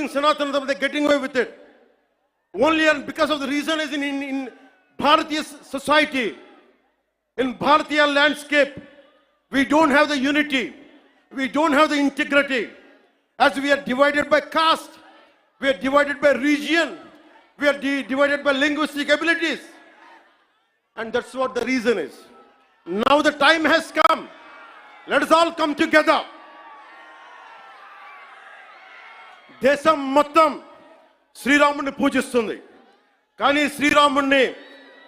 abusing Sanatana, they're getting away with it. Only and because of the reason is in, in, in Bharatiya society, in Bharatiya landscape, we don't have the unity, we don't have the integrity. As we are divided by caste, we are divided by region, we are di- divided by linguistic abilities. And that's what the reason is. Now the time has come. Let us all come together. దేశం మొత్తం శ్రీరాముడిని పూజిస్తుంది. కానీ శ్రీరాముడిని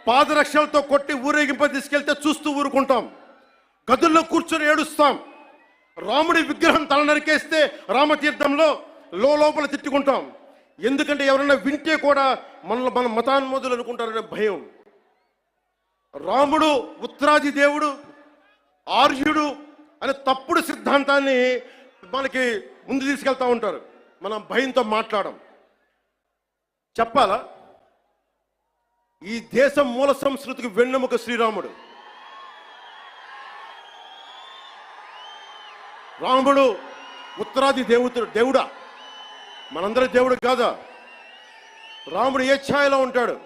పాదరక్షలతో కొట్టి ఊరేగింప తీసుకెళ్తే చూస్తూ ఊరుకుంటాం. గదుల్లో కూర్చొని ఏడుస్తాం. రాముడి విగ్రహం తల నరికేస్తే రామతీర్థంలో లో లోపల తిట్టుకుంటాం. ఎందుకంటే ఎవరైనా వింటే కూడా మనల్ని మన మతాన్మోదులు అనుకుంటారనే భయం. రాముడు ఉత్తరాది దేవుడు ఆర్యుడు అనే తప్పుడు సిద్ధాంతాన్ని మనకి ముందు తీసుకెళ్తా ఉంటారు. మనం భయంతో మాట్లాడం చెప్పాలా? ఈ దేశం మూల సంస్కృతికి వెన్నెముక శ్రీరాముడు. రాముడు ఉత్తరాది దేవుడు దేవుడా? మనందరి దేవుడు కాదా? రాముడు ఏ ఛాయలో ఉంటాడు?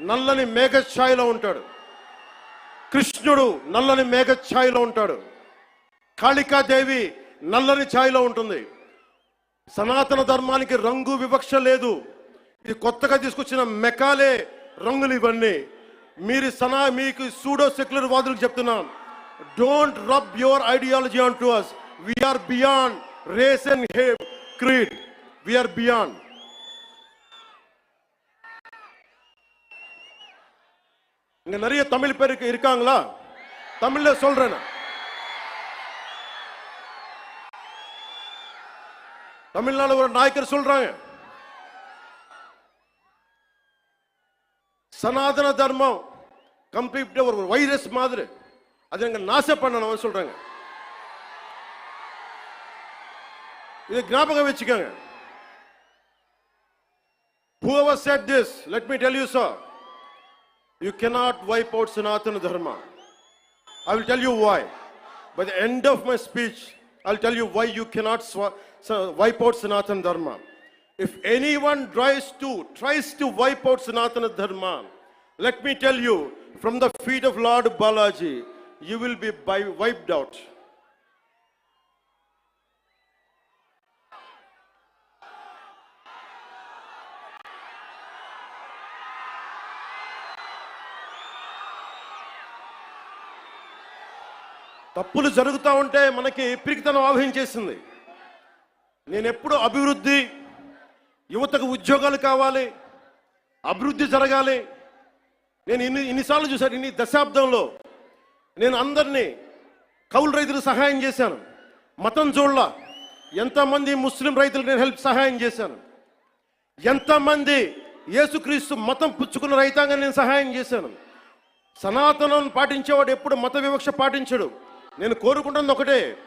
నల్లని మేఘ ఛాయలో ఉంటాడు. కృష్ణుడు నల్లని మేఘ ఛాయలో ఉంటాడు. కాళికాదేవి నల్లని ఛాయలో ఉంటుంది. సనాతన ధర్మానికి రంగు వివక్ష లేదు ఇది కొత్తగా తీసుకొచ్చిన మెకాలే రంగులు ఇవన్నీ మీరు సనా మీకు సూడో సెక్యులర్ వాదులకు చెప్తున్నాం don't rub your ideology on to us we are beyond race and hey creed we are beyond இங்க நிறைய தமிழ் பேர் இருக்கு- இருக்காங்களா தமிழ்ல சொல்றேன் தமிழ்நாடு ஒரு நாயக்கர் சொல்றாங்க சனாதன தர்மம் கம்ப்ளீட் ஒரு வைரஸ் மாதிரி அதை எங்க நாச பண்ணணும் சொல்றாங்க இது ஞாபகம் வச்சுக்கோங்க Whoever said this, let me tell you, sir, you cannot wipe out Sanatana Dharma. I will tell you why. By the end of my speech, I'll tell you why you cannot wipe out Sanatana Dharma. If anyone tries to tries to wipe out Sanatana Dharma, let me tell you, from the feet of Lord Balaji, you will be wiped out. తప్పులు జరుగుతూ ఉంటే మనకి పిరికితనం ఆవహించేసింది నేను ఎప్పుడు అభివృద్ధి యువతకు ఉద్యోగాలు కావాలి అభివృద్ధి జరగాలి. నేను ఇన్ని ఇన్నిసార్లు చూశాను ఇన్ని దశాబ్దంలో నేను అందరినీ కౌలు రైతులు సహాయం చేశాను. మతం చూడల ఎంతమంది ముస్లిం రైతులు నేను హెల్ప్ సహాయం చేశాను. ఎంతమంది యేసుక్రీస్తు మతం పుచ్చుకున్న రైతాంగం నేను సహాయం చేశాను. సనాతనం పాటించేవాడు ఎప్పుడు మత వివక్ష పాటించడు. నేను కోరుకుంటుంది ఒకటే.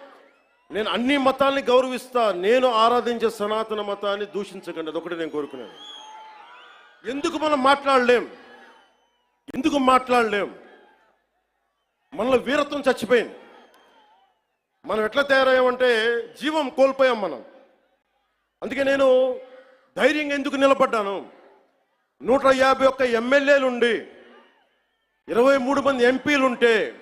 నేను అన్ని మతాల్ని గౌరవిస్తా నేను ఆరాధించే సనాతన మతాన్ని దూషించకండి. అదొకటి నేను కోరుకున్నాను ఎందుకు మనం మాట్లాడలేం? ఎందుకు మాట్లాడలేం? మనలో వీరత్వం చచ్చిపోయింది. మనం ఎట్లా తయారయ్యామంటే జీవం కోల్పోయాం మనం. అందుకే నేను ధైర్యంగా ఎందుకు నిలబడ్డాను? నూట యాభై ఒక్క ఎమ్మెల్యేలు ఉండి ఇరవై మూడు మంది ఎంపీలు ఉంటే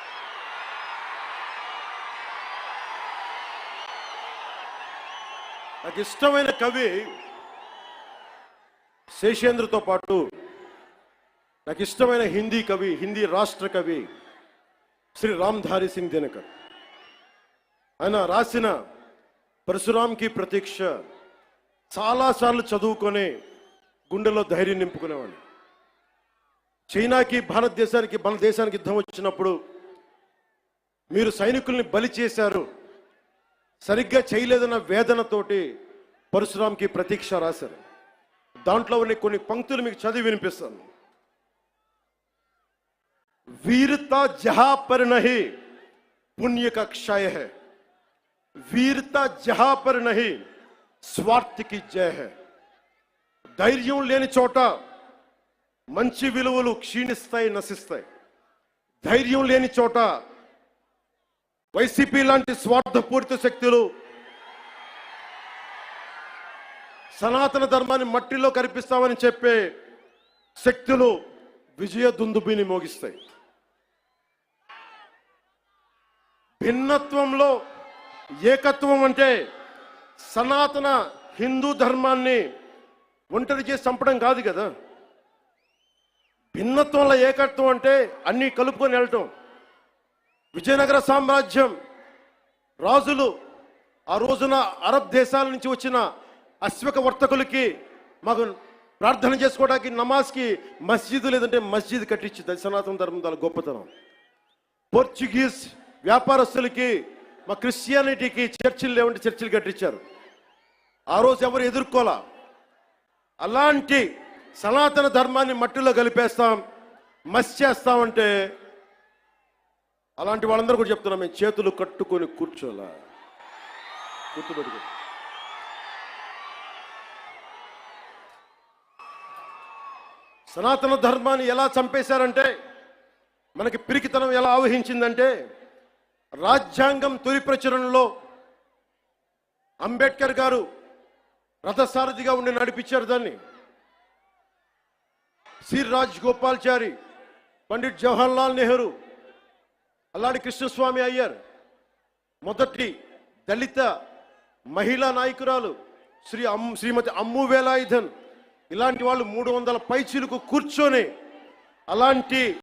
నాకు ఇష్టమైన కవి శేషేంద్రతో పాటు నాకు ఇష్టమైన హిందీ కవి హిందీ రాష్ట్ర కవి శ్రీ రామ్ధారి సింగ్ దినకర్. ఆయన రాసిన పరశురాంకి ప్రతీక్ష చాలాసార్లు చదువుకొని గుండెలో ధైర్యం నింపుకునేవాడిని. చైనాకి భారతదేశానికి మన దేశానికి యుద్ధం వచ్చినప్పుడు మీరు సైనికుల్ని బలి చేశారు సరిగ్గా చేయలేదన్న వేదనతోటి పరశురాంకి ప్రతీక్ష రాశారు దాంట్లో ఉన్న కొన్ని పంక్తులు మీకు చదివి వినిపిస్తాను वीरता जहां पर नहीं पुण्य का क्षय है वीरता जहां पर नहीं స్వార్థ కి జయ హై ధైర్యం లేని చోట మంచి విలువలు క్షీణిస్తాయి నశిస్తాయి ధైర్యం లేని చోట వైసీపీ లాంటి స్వార్థపూరిత శక్తులు సనాతన ధర్మాన్ని మట్టిలో కనిపిస్తామని చెప్పే శక్తులు విజయ దుందుబిని మోగిస్తాయి. భిన్నత్వంలో ఏకత్వం అంటే సనాతన హిందూ ధర్మాన్ని ఒంటరి చేసి చంపడం కాదు కదా. భిన్నత్వంలో ఏకత్వం అంటే అన్నీ కలుపుకొని వెళ్ళటం. విజయనగర సామ్రాజ్యం రాజులు ఆ రోజున అరబ్ దేశాల నుంచి వచ్చిన అశ్వక వర్తకులకి మాకు ప్రార్థన చేసుకోవడానికి నమాజ్కి మస్జిద్ లేదంటే మస్జిద్ కట్టించింది సనాతన ధర్మం దాని గొప్పతనం. పోర్చుగీస్ వ్యాపారస్తులకి మా క్రిస్టియానిటీకి చర్చిలు లేవంటే చర్చిలు కట్టించారు. ఆ రోజు ఎవరు ఎదుర్కోలా? అలాంటి సనాతన ధర్మాన్ని మట్టిలో కలిపేస్తాం మస్ చేస్తామంటే అలాంటి వాళ్ళందరూ కూడా చెప్తున్నాం మేము చేతులు కట్టుకొని కూర్చోలా గుర్తుపెట్టుకో. సనాతన ధర్మాన్ని ఎలా చంపేశారంటే మనకి పిరికితనం ఎలా ఆవహించిందంటే రాజ్యాంగం తొలి ప్రచురణలో అంబేద్కర్ గారు రథసారథిగా ఉండి నడిపించారు దాన్ని. సిర్ రాజ్ గోపాల్చారి పండిట్ జవహర్లాల్ నెహ్రూ అల్లాడి కృష్ణస్వామి అయ్యర్ మొదటి దళిత మహిళా నాయకురాలు శ్రీ అమ్ శ్రీమతి అమ్ము వేలాయుధన్. ఇలాంటి వాళ్ళు మూడు వందల పైచీలకు కూర్చొని అలాంటి